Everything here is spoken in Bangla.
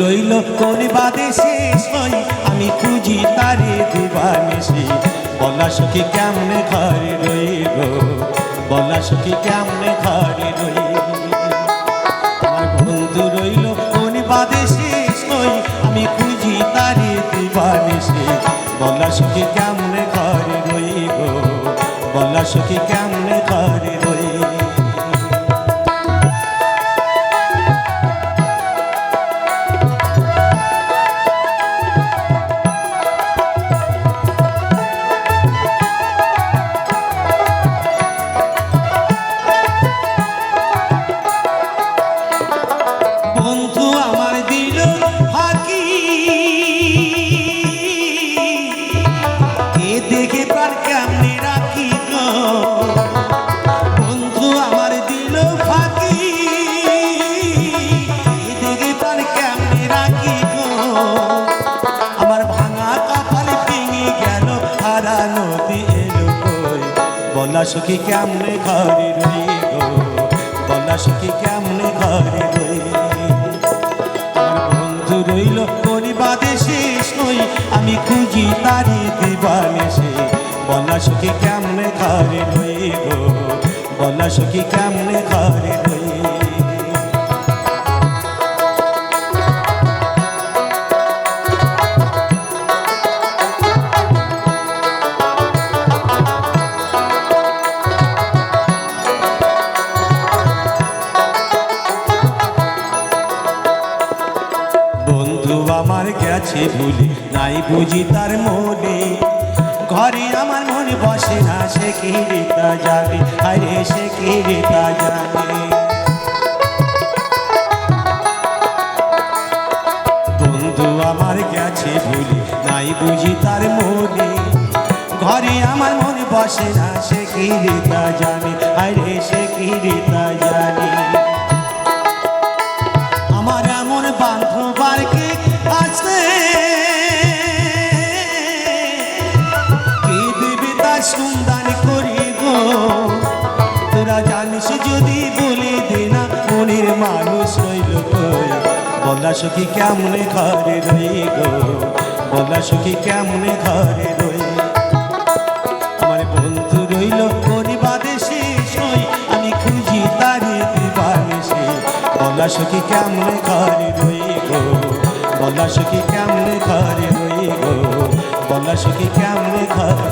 রইল, কোন বাদে শেষ হই আমি খুঁজি তারে দিবানিসি বলা সখী কেমনে ঘরে রইব বলা সখী কেমনে ঘরে আমার বন্ধু রইল, কোন শেষ হই আমি খুঁজি তারে দিবানিসি বলা সখী কেমনে ঘরে রইব বলা সখী আমার ভাঙা কপাল ভেঙে গেল হারা নদী এলো কই? বলা সখী কেমনে ঘরে রই গো? বলা সখী কেমনে ঘরে রই বন্ধু রইল পরিবাদে শেষ নই, আমি খুঁজি তারি দিবানে সে। বলা সখী কেমনে ঘরে রই গো? বলা সখী কেমনে ঘরে রই গেছে ভুলে, নাই বুঝি তার মনে। ঘরে আমার মনে বসে না, সে কি তা যাবে আরে, সে কি তা যাবে বন্ধু আমার গেছে ভুলে, নাই বুঝি তার মনে। ঘরে আমার মনে বসে না, সে কি তা আরে, সে কি তা যদি বলি দিনা, মনের মানুষ কই বলা সখী কেমনে ঘরে রই গো? বলা সখী কেমনে ঘরে রই? আমার বন্ধু রইল পরিবারে শেষ হই, আমি খুঁজি তারে দিবানে সে বলা সখী কেমনে ঘরে রই গো? বলা সখী কেমনে ঘরে রই গো? বলা সখী কেমনে ঘরে